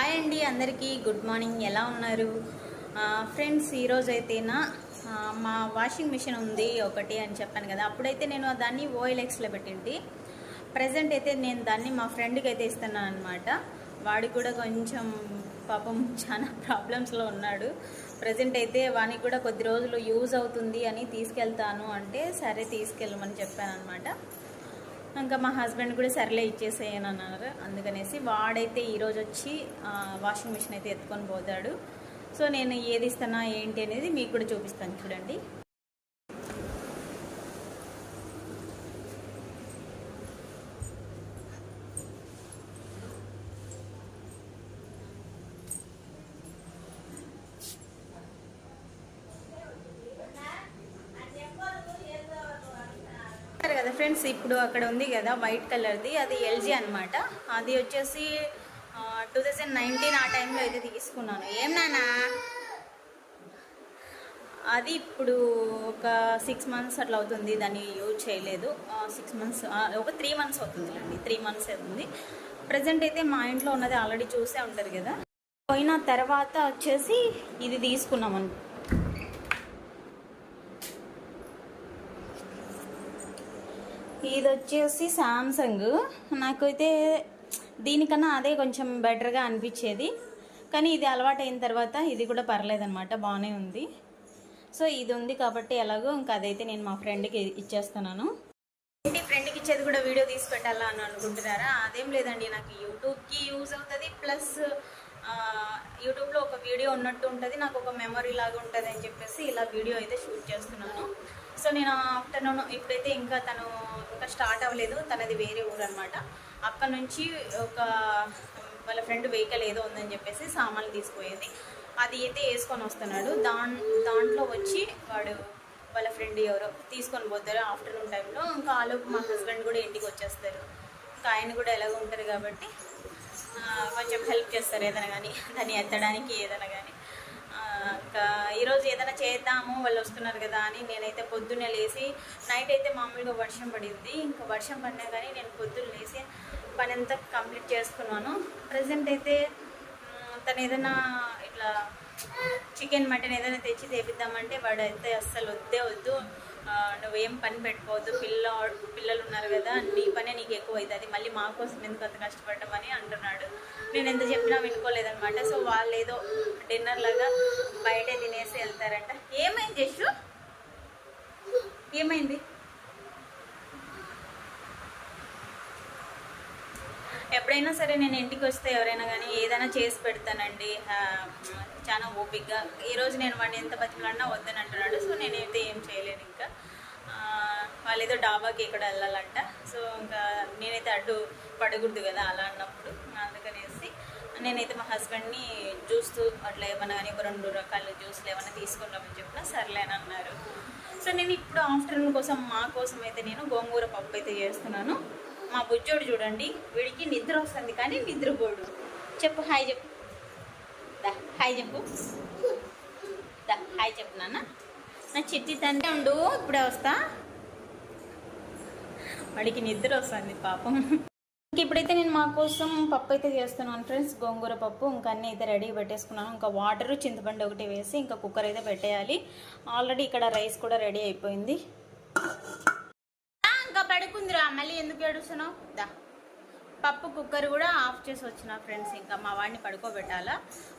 Hi అండి అందరికీ. Good morning. ఎలా ఉన్నారు? ఫ్రెండ్స్ ఈరోజు అయితేనా మా వాషింగ్ మిషన్ ఉంది ఒకటి అని చెప్పాను కదా. అప్పుడైతే నేను దాన్ని ఓఎల్ఎక్స్లో పెట్టింది ప్రజెంట్ అయితే నేను దాన్ని మా ఫ్రెండ్కి అయితే ఇస్తున్నాను అనమాట వాడికి కూడా కొంచెం పాపం చాలా ప్రాబ్లమ్స్లో ఉన్నాడు. ప్రజెంట్ అయితే వానికి కూడా కొద్ది రోజులు యూజ్ అవుతుంది అని తీసుకెళ్తాను అంటే సరే తీసుకెళ్ళమని చెప్పాను అనమాట ఇంకా మా హస్బెండ్ కూడా సర్లే ఇచ్చేసేయని అన్నారు. అందుకనేసి వాడైతే ఈరోజు వచ్చి వాషింగ్ మిషన్ అయితే ఎత్తుకొని పోతాడు. సో నేను ఏది ఇస్తానా ఏంటి అనేది మీకు కూడా చూపిస్తాను చూడండి చూస్తారు కదా ఫ్రెండ్స్ ఇప్పుడు అక్కడ ఉంది కదా వైట్ కలర్ది అది ఎల్జీ అన్నమాట. అది వచ్చేసి టూ థౌజండ్ నైన్టీన్ ఆ టైంలో అయితే తీసుకున్నాను. ఏం నానా అది ఇప్పుడు ఒక సిక్స్ మంత్స్ అట్లా అవుతుంది దాన్ని యూజ్ చేయలేదు. సిక్స్ మంత్స్ ఒక త్రీ మంత్స్ అవుతుంది అండి త్రీ మంత్స్ అవుతుంది ప్రజెంట్ అయితే మా ఇంట్లో ఉన్నది ఆల్రెడీ చూసే ఉంటారు కదా. పోయిన తర్వాత వచ్చేసి ఇది తీసుకున్నామని ఇది వచ్చేసి సామ్సంగ్ నాకైతే దీనికన్నా అదే కొంచెం బెటర్గా అనిపించేది. కానీ ఇది అలవాటు అయిన తర్వాత ఇది కూడా పర్లేదనమాట బాగానే ఉంది. సో ఇది ఉంది కాబట్టి ఎలాగో ఇంకా అదైతే నేను మా ఫ్రెండ్కి ఇచ్చేస్తున్నాను. ఏంటి ఫ్రెండ్కి ఇచ్చేది కూడా వీడియో తీసి పెట్టాలా అని అనుకుంటున్నారా? అదేం లేదండి నాకు యూట్యూబ్కి యూజ్ అవుతుంది ప్లస్ యూట్యూబ్లో ఒక వీడియో ఉన్నట్టు ఉంటుంది నాకు ఒక మెమరీ లాగా ఉంటుంది అని చెప్పేసి ఇలా వీడియో అయితే షూట్ చేస్తున్నాను. సో నేను ఆఫ్టర్నూన్ ఇప్పుడైతే ఇంకా తను ఇంకా స్టార్ట్ అవ్వలేదు తనది వేరే ఊరు అనమాట అక్కడ నుంచి ఒక వాళ్ళ ఫ్రెండ్ వెహికల్ ఏదో ఉందని చెప్పేసి సామాన్లు తీసుకుపోయేది. అది అయితే వేసుకొని వస్తున్నాడు. దాన్ దాంట్లో వచ్చి వాడు వాళ్ళ ఫ్రెండ్ ఎవరో తీసుకొని పోతారు ఆఫ్టర్నూన్ టైంలో. ఇంకా ఆలోపు మా హస్బెండ్ కూడా ఇంటికి వచ్చేస్తారు. ఇంకా ఆయన కూడా ఎలాగ ఉంటారు కాబట్టి కొంచెం హెల్ప్ చేస్తారు ఏదైనా కానీ దాన్ని ఎత్తడానికి ఏదైనా కానీ ఇంకా ఈరోజు ఏదైనా చేద్దాము వాళ్ళు వస్తున్నారు కదా అని నేనైతే పొద్దున్నే లేచి నైట్ అయితే మామూలుగా వర్షం పడింది. ఇంకా వర్షం పడినా కానీ నేను పొద్దున్న లేచి పని అంతా కంప్లీట్ చేసుకున్నాను. ప్రజెంట్ అయితే తను ఏదైనా ఇట్లా చికెన్ మటన్ ఏదైనా తెచ్చి తెప్పిద్దామంటే వాడు అయితే అస్సలు వద్దే వద్దు. నువ్వేం పని పెట్టుకోవద్దు పిల్ల పిల్లలు ఉన్నారు కదా నీ పనే నీకు ఎక్కువ అవుతుంది మళ్ళీ మా కోసం ఎందుకు అంత కష్టపడమని అంటున్నాడు. నేను ఎంత చెప్పినా వినుకోలేదనమాట సో వాళ్ళు ఏదో డిన్నర్ లాగా బయటే తినేసి వెళ్తారంట. ఏమైంది జస్ట్ ఏమైంది? ఎప్పుడైనా సరే నేను ఇంటికి వస్తే ఎవరైనా కానీ ఏదైనా చేసి పెడతానండి. చాలా ఓపిక్గా ఈరోజు నేను వాడిని ఎంత బతిమలాడినా వద్దని అంటున్నాడు. సో నేనైతే వాళ్ళు ఏదో డాబాకి ఇక్కడ వెళ్ళాలంట. సో ఇంకా నేనైతే అడ్డు పడకూడదు కదా అలా అన్నప్పుడు. అందుకనేసి నేనైతే మా హస్బెండ్ని చూస్తూ అట్లా ఏమన్నా కానీ ఒక రెండు రకాల జ్యూస్లు ఏమైనా తీసుకుంటామని చెప్పిన సర్లేనని అన్నారు. సో నేను ఇప్పుడు ఆఫ్టర్నూన్ కోసం మా కోసం అయితే నేను గోంగూర పప్పు అయితే చేస్తున్నాను. మా బుజ్జోడు చూడండి వీడికి నిద్ర వస్తుంది కానీ నిద్రపోడు. చెప్పు హాయ్ చెప్పు. దా హాయ్ చెప్పు. దా హాయ్ చెప్పు నాన్న. నా చిట్టి తండ్రి ఉండు ఇప్పుడే వస్తా. వాడికి నిద్ర వస్తుంది పాపం. ఇంక ఇప్పుడైతే నేను మా కోసం పప్పు అయితే చేస్తున్నాను ఫ్రెండ్స్. గోంగూర పప్పు ఇంకా అన్నీ అయితే రెడీ పెట్టేసుకున్నాను. ఇంకా వాటరు చింతపండు ఒకటి వేసి ఇంకా కుక్కర్ అయితే పెట్టేయాలి. ఆల్రెడీ ఇక్కడ రైస్ కూడా రెడీ అయిపోయింది. ఇంకా పడుకుందిరా. మళ్ళీ ఎందుకు ఏడుస్తున్నావు? దా. పప్పు కుక్కర్ కూడా ఆఫ్ చేసి వచ్చిన ఫ్రెండ్స్. ఇంకా మా వాడిని పడుకోబెట్టాలా?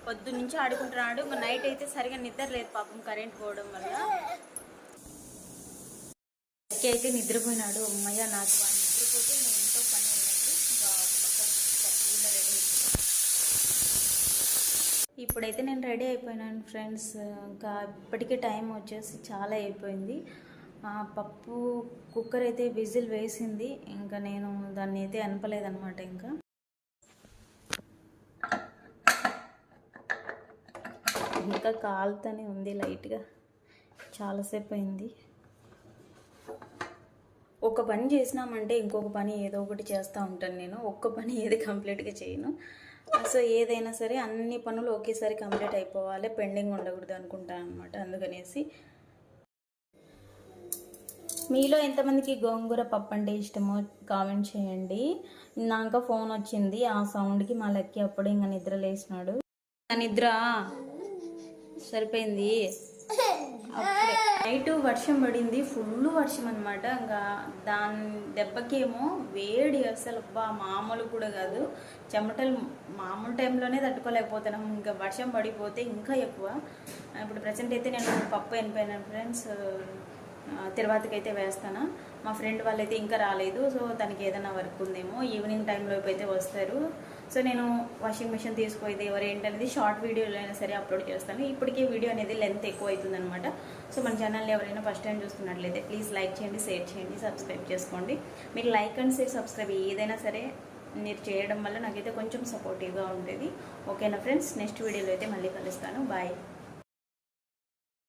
పొద్దు నుంచి ఆడుకుంటున్నాడు. ఇంకా నైట్ అయితే సరిగా నిద్ర లేదు పాపం కరెంట్ పోవడం వల్ల. ఎక్కి అయితే నిద్రపోయినాడు. అమ్మయ్య నాకు వాడు నిద్రపోతే నేను ఎంతో పని ఉన్నది ఇంకా రెడీ ఇప్పుడైతే నేను రెడీ అయిపోయినాను ఫ్రెండ్స్. ఇంకా ఇప్పటికే టైం వచ్చేసి చాలా అయిపోయింది. ఆ పప్పు కుక్కర్ అయితే విజిల్ వేసింది. ఇంకా నేను దాన్ని అయితే అనపలేదనమాట ఇంకా. ఇంకా కాలుతూనే ఉంది లైట్గా. చాలాసేపు అయింది. ఒక పని చేసినామంటే ఇంకొక పని ఏదో ఒకటి చేస్తూ ఉంటాను నేను. ఒక్క పని ఏది కంప్లీట్గా చేయను. సో ఏదైనా సరే అన్ని పనులు ఒకేసారి కంప్లీట్ అయిపోవాలి. పెండింగ్ ఉండకూడదు అనుకుంటాను అనమాట అందుకనేసి మీలో ఎంతమందికి గోంగూర పప్పు అంటే ఇష్టమో కామెంట్ చేయండి. ఇందాక ఫోన్ వచ్చింది ఆ సౌండ్కి మా లక్కి అప్పుడు ఇంకా నిద్ర లేచినాడు. నా నిద్ర? సరిపోయింది? నైట్ వర్షం పడింది ఫుల్ వర్షం అనమాట ఇంకా దాని దెబ్బకేమో వేడి అసలు. అబ్బా మామూలు కూడా కాదు. చెమటలు మామూలు టైంలోనే తట్టుకోలేకపోతున్నాం. ఇంకా వర్షం పడిపోతే ఇంకా ఎక్కువ. ఇప్పుడు ప్రజెంట్ అయితే నేను పప్పు ఎనిపోయినాను ఫ్రెండ్స్ తిరువాతికి అయితే వేస్తాను. మా ఫ్రెండ్ వాళ్ళైతే ఇంకా రాలేదు. సో తనకి ఏదైనా వర్క్ ఉందేమో ఈవినింగ్ టైంలో అయితే వస్తారు. సో నేను వాషింగ్ మిషన్ తీసుకుపోయేది ఎవరు ఏంటనేది షార్ట్ వీడియోలో అయినా సరే అప్లోడ్ చేస్తాను. ఇప్పటికే వీడియో అనేది లెంత్ ఎక్కువ అవుతుందనమాట సో మన ఛానల్ని ఎవరైనా ఫస్ట్ టైం చూస్తున్నట్లయితే ప్లీజ్ లైక్ చేయండి షేర్ చేయండి సబ్స్క్రైబ్ చేసుకోండి. మీరు లైక్ అండ్ షేర్ సబ్స్క్రైబ్ ఏదైనా సరే మీరు చేయడం వల్ల నాకైతే కొంచెం సపోర్టివ్గా ఉంటుంది. ఓకేనా ఫ్రెండ్స్ నెక్స్ట్ వీడియోలో అయితే మళ్ళీ కలుస్తాను. బాయ్